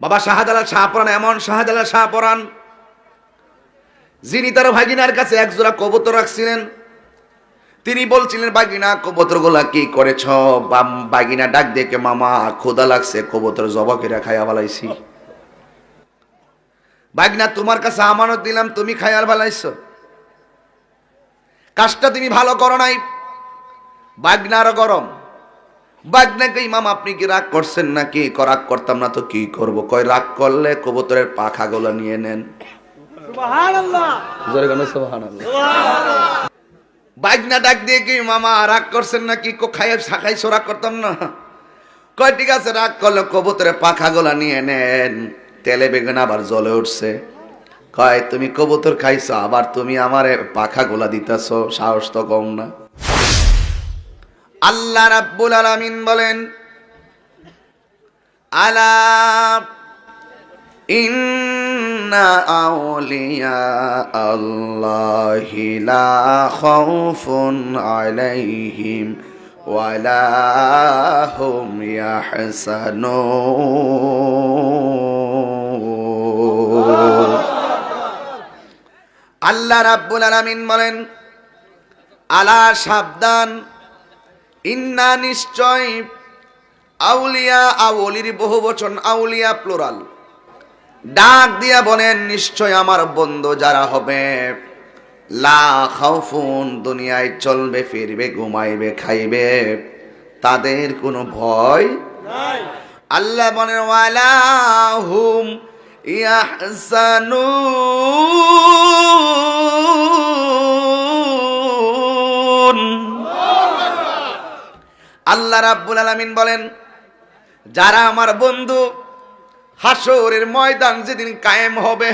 বাবা শাহজালাল শাহপরান এমন শাহজালাল শাহপরান যিনি তার ভাগিনার কাছে একজোড়া কবুতর রাখছিলেন। তিনি বলছিলেন বাগিনা কবুতরগুলা কি করেছ? বাগিনা ডাক দেখে মামা খোদা লাগছে, কবুতর জবা করে খাইয়া বালাইছি। বাগিনা তোমার কাছে আমানত দিলাম, তুমি খাইয়ার বালাইছো। কাজটা তুমি ভালো করো নাই। বাগনা আরও গরম বাগনাকে ইমাম আপনি কি রাগ করছেন নাকি? ক রাগ করতাম না তো কি করব? কয় রাগ করলে কবুতরের পাখাগুলো নিয়ে নেন। জোরে গানো বাগনা ডাক দিয়ে কি মামা রাগ করছেন নাকি? কো খাই শাখাই রাগ করতাম না। কয় ঠিক আছে রাগ করলে কবুতরের পাখাগুলো নিয়ে নেন। তেলে বেগুন আবার জ্বলে উঠছে। কয় তুমি কবুতর খাইছো আবার তুমি আমার পাখাগুলা দিতেছো সাহস তো কম না। আল্লাহ রাব্বুল আলামিন বলেন, আলা ইন্না আউলিয়া আল্লাহি লা খাউফুন আলাইহিম ওয়ালা হুম ইয়াহসানুন আল্লাহ রাব্বুল আলামিন বলেন, আলা সাবধান ইন্না নিশ্চয় আউলিয়া আউলির বহু বচন আউলিয়া প্লোরাল। ডাক দিয়া বলেন নিশ্চয় আমার বন্ধু যারা হবে লা খাউফুন দুনিয়ায় চলবে ফিরবে ঘুমাইবে খাইবে তাদের কোনো ভয় আল্লাহ বলেন ওয়ালা হুম ইয়াহসানুন। আল্লাহ রাব্বুল আলামিন বলেন, যারা আমার বন্ধু হাসরের ময়দান যেদিন কায়েম হবে,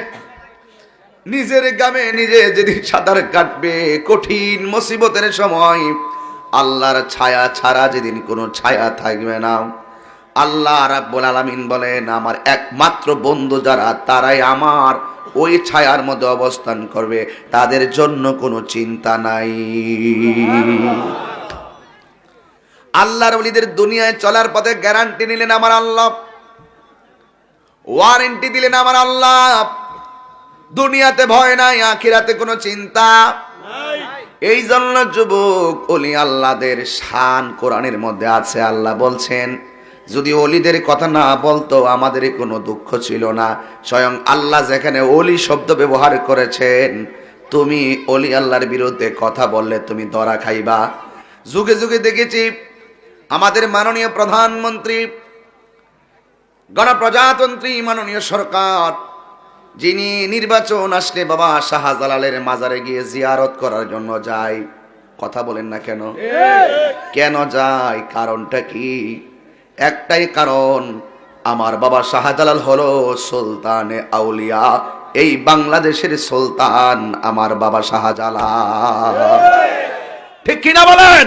নিজের গ্রামে নিজে যেদিন সাঁতার কাটবে, কঠিন মুসিবতের সময় আল্লাহর ছায়া ছাড়া যেদিন কোনো ছায়া থাকবে না। আল্লাহ রাব্বুল আলামিন বলেন, আমার একমাত্র বন্ধু যারা, তারাই আমার ওই ছায়ার মধ্যে অবস্থান করবে। তাদের জন্য কোনো চিন্তা নাই। আল্লাহর ওলিদের দুনিয়ায় চলার পথে গ্যারান্টি নিলেন আমার আল্লাহ। ওয়ারেন্টি দিলেন আমার আল্লাহ। দুনিয়াতে ভয় নাই, আখিরাতে কোনো চিন্তা। এই জন্য যুবক অলি আল্লাহদের শান কোরআনের মধ্যে আছে, আল্লাহ বলছেন, যদি অলিদের কথা না বলতো, আমাদের কোনো দুঃখ ছিল না। স্বয়ং আল্লাহ যেখানে অলি শব্দ ব্যবহার করেছেন, তুমি অলি আল্লাহর বিরুদ্ধে কথা বললে তুমি দরা খাইবা। যুগে যুগে দেখেছি আমাদের মাননীয় প্রধানমন্ত্রী, গণপ্রজাতন্ত্রী মাননীয় সরকার, যিনি নির্বাচন আসলে বাবা শাহজালালের মাজারে গিয়ে জিয়ারত করার জন্য যায়। কথা বলেন না কেন? কেন যায়? কারণটা কি? একটাই কারণ, আমার বাবা শাহজালাল হলো সুলতানে আউলিয়া, এই বাংলাদেশের সুলতান আমার বাবা শাহজালাল। ঠিক কিনা বলেন?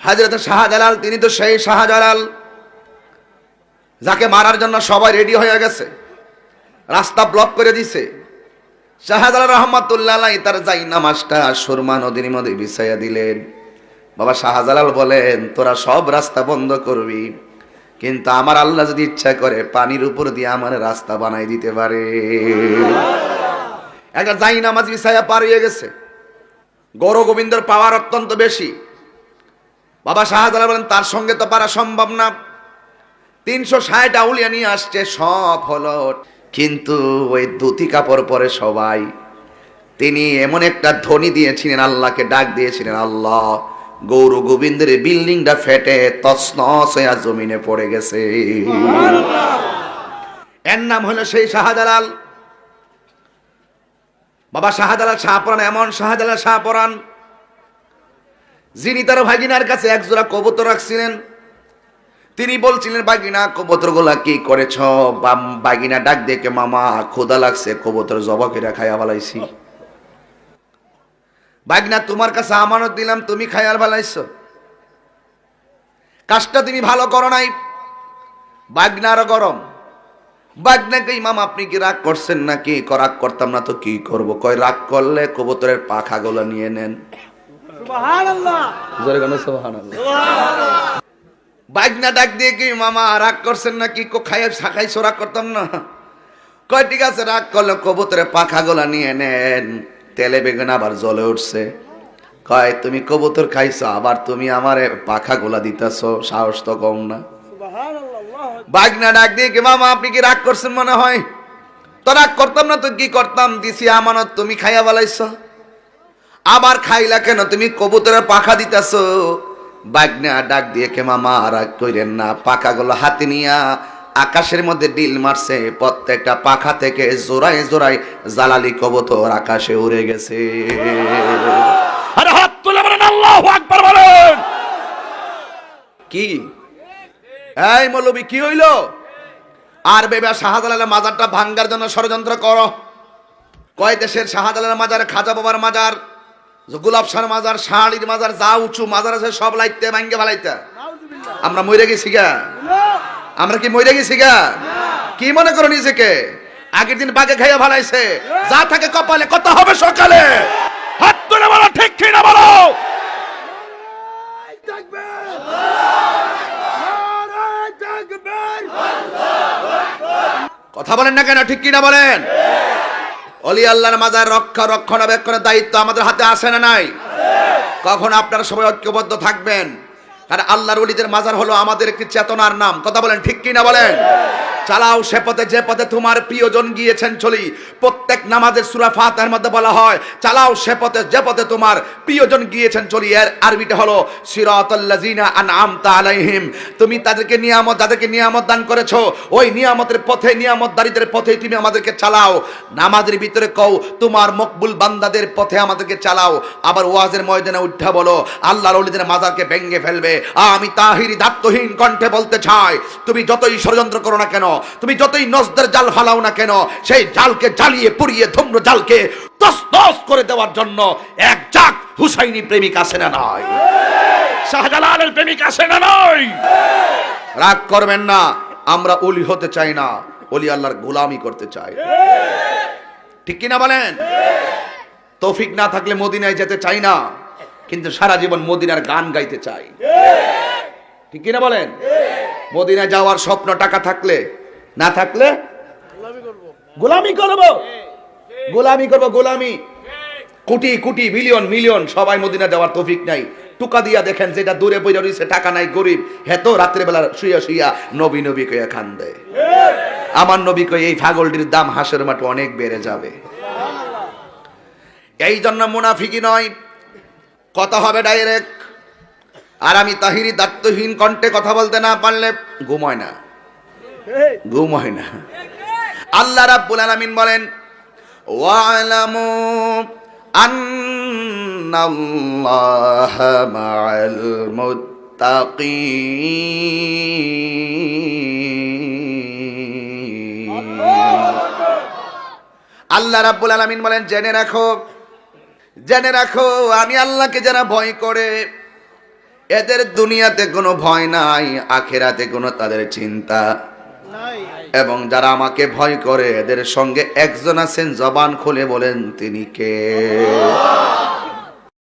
হাজরত শাহজালাল, তিনি তো সেই শাহজালাল যাকে মারার জন্য সবাই রেডি হয়ে গেছে, রাস্তা ব্লক করে দিছে। শাহজালাল রহমতুল্লাহ তার যাই নামাজটা সুরমা নদীর মধ্যে বিছাইয়া দিলেন। বাবা শাহজালাল বলেন, তোরা সব রাস্তা বন্ধ করবি, কিন্তু আমার আল্লাহ যদি ইচ্ছা করে পানির উপর দিয়ে আমার রাস্তা বানাই দিতে পারে। একটা যাই নামাজ বিছাইয়া পার হয়ে গেছে। গৌর গোবিন্দর পাওয়ার অত্যন্ত বেশি। বাবা শাহজালাল বলেন, তার সঙ্গে তো পারা সম্ভব না। তিনশো ষাট আউলিয়া নিয়ে আসছে, সব হলো। কিন্তু ওই ধুতি কাপড় পরে সবাই, তিনি এমন একটা ধ্বনি দিয়েছিলেন, আল্লাহকে ডাক দিয়েছিলেন, আল্লাহ, গৌর গোবিন্দের বিল্ডিংটা ফেটে তসনস জমিনে পড়ে গেছে। এর নাম হলো সেই শাহজালাল। বাবা শাহজালাল শাহপরান এমন শাহজালাল শাহপরান যিনি তার ভাগিনার কাছে একজোড়া কবুতর রাখছিলেন, তিনি বলছিলেন বাগিনা কবুতরগুলা কি করেছ? বাগিনা ডাক দেখে, মামা খোদা লাগছে, কবুতর জবা করে খাইয়া বালাইছি বাগিনা তোমার কাছে আমানত দিলাম, তুমি খাইয়ার বালাইছো কাজটা তুমি ভালো করো নাই। বাগনা আরও গরম। বাগনাকে ইমাম, আপনি কি রাগ করছেন নাকি? রাগ করতাম না তো কি করব? কয়, রাগ করলে কবুতরের পাখাগুলো নিয়ে নেন। জোরে গানো সুবহানাল্লাহ। বাইক না ডাক দিয়ে কি মামা রাগ করছেন না কি কো খাই শাখাই সোরা করতাম না। কয় ঠিক আছে রাগ করলে কবুতরের পাখা গোলা নিয়ে নেন। তেলে বেগুন আবার জ্বলে উঠছে। কয় তুমি কবুতর খাইছো আবার তুমি আমারে পাখা গোলা দিতেছ সাহস তো কম না। বাইক না ডাক দিয়ে কি মামা আপনি কি রাগ করছেন মনে হয়? তো রাগ করতাম না তো কি করতাম? দিছি আমানত তুমি খাইয়া বলাইছ আবার খাইলা কেন? তুমি কবুতরের পাখা দিতেছ। বাগনা ডাক দিয়ে কে মামা রাগ কইরেন না পাখাগুলো হাতে নিয়া আকাশের মধ্যে ডিল মারছে। প্রত্যেকটা পাখা থেকে জোড়ায় জোড়ায় জালালি কবুতর আকাশে উড়ে গেছে। আরে হাত তুলে বলেন আল্লাহ আকবার বলেন। কি? এই মৌলবী কি হইল? আর বেবা শাহজালালের মাজারটা ভাঙ্গার জন্য ষড়যন্ত্র করো। কয় দেশের শাহজালালের মাজার খাজা বাবার মাজার? গোলাপ শাহ মাজার শাড়ির মাজার যা উঁচু মাজার আছে সব লাইতে ভাঙ্গে ভালাইতে আমরা মরে গেছি গা। আমরা কি মরে গেছি গা? কি মনে করো নিজেকে? আগের দিন বাগে খাইয়া ভালাইছে যা থাকে কপালে কত হবে সকালে? হাত তুলে বলো ঠিক কি না বলো কথা বলেন না কেন ঠিক কিনা বলেন? অলি আল্লাহর মাজার রক্ষা, রক্ষণাবেক্ষণের দায়িত্ব আমাদের হাতে আসে না নাই? কখন আপনারা সবাই ঐক্যবদ্ধ থাকবেন? আর আল্লাহর অলিদের মাজার হলো আমাদের একটি চেতনার নাম। কথা বলেন, ঠিক কিনা বলেন? চালাও সে পথে, যে পথে তোমার প্রিয়জন গিয়েছেন চলি। প্রত্যেক নামাজের সুরা ফাতার মধ্যে বলা হয়, চালাও সে পথে, যে পথে তোমার প্রিয়জন গিয়েছেন চলি। এর আরবিটা হলো সিরাতাল্লাযিনা আনআমতা আলাইহিম। তুমি তাদেরকে নিয়ামত তাদেরকে নিয়ামত দান করেছ, ওই নিয়ামতের পথে নিয়ামত নিয়ামতদারীদের পথে তুমি আমাদেরকে চালাও। নামাজের ভিতরে কও, তোমার মকবুল বান্দাদের পথে আমাদেরকে চালাও। আবার ওয়াজের ময়দানে উঠা বলো, আল্লাহর ওলিদের মাজারকে ভেঙ্গে ফেলবে। আমি তাহিরি দাত্তহীন কণ্ঠে বলতে চাই, তুমি যতই ষড়যন্ত্র করো না কেন, তুমি যতই নজদের জাল ফালাও না কেন, সেই জালকে জ্বালিয়ে পুড়িয়ে ধুম্র জালকে তস তস করে দেওয়ার জন্য এক জাক হুসাইনি প্রেমিক আসে না নয় শাহজালালের প্রেমিক আসে না নয় রাগ করবেন না, আমরা অলি হতে চাই না অলি আল্লাহর গোলামি করতে চাই। ঠিক কিনা বলেন? তৌফিক না থাকলে মদিনায় যেতে চাই না। কিন্তু সারা জীবন মদিনার গান গাইতে চাই। ঠিক কিনা বলেন? মদিনায় যাওয়ার স্বপ্ন টাকা থাকলে, না থাকলে গোলামি করব। গোলামি করব, গোলামি। কোটি কোটি মিলিয়ন মিলিয়ন সবাই মদিনা যাওয়ার তৌফিক নাই। টুকা দিয়া দেখেন যেটা দূরে বইরা রইছে, টাকা নাই, গরিব। হেতো রাত্রেবেলা শুইয়া শুইয়া নবী নবী কইয়া খান দেয় আমার নবী কই, এই ছাগলটির দাম হাঁসের মাঠে অনেক বেড়ে যাবে। এই জন্য মুনাফিকি নয় কথা হবে ডাইরেক্ট আর আমি তাহিরি দায়িত্বহীন কণ্ঠে কথা বলতে না পারলে ঘুম হয় না। ঘুম হয় না। আল্লাহ রাব্বুল আলামিন বলেন ওয়ালামু আন্নাল্লাহা মাআল মুত্তাকিন। আল্লাহ রাব্বুল আলামিন বলেন জেনে রাখো জেনে রাখো আমি আল্লাহকে যারা ভয় করে এদের দুনিয়াতে কোনো ভয় নাই আখেরাতে কোনো তাদের চিন্তা। এবং যারা আমাকে ভয় করে এদের সঙ্গে একজন আছেন জবান খুলে বলেন তিনি কে?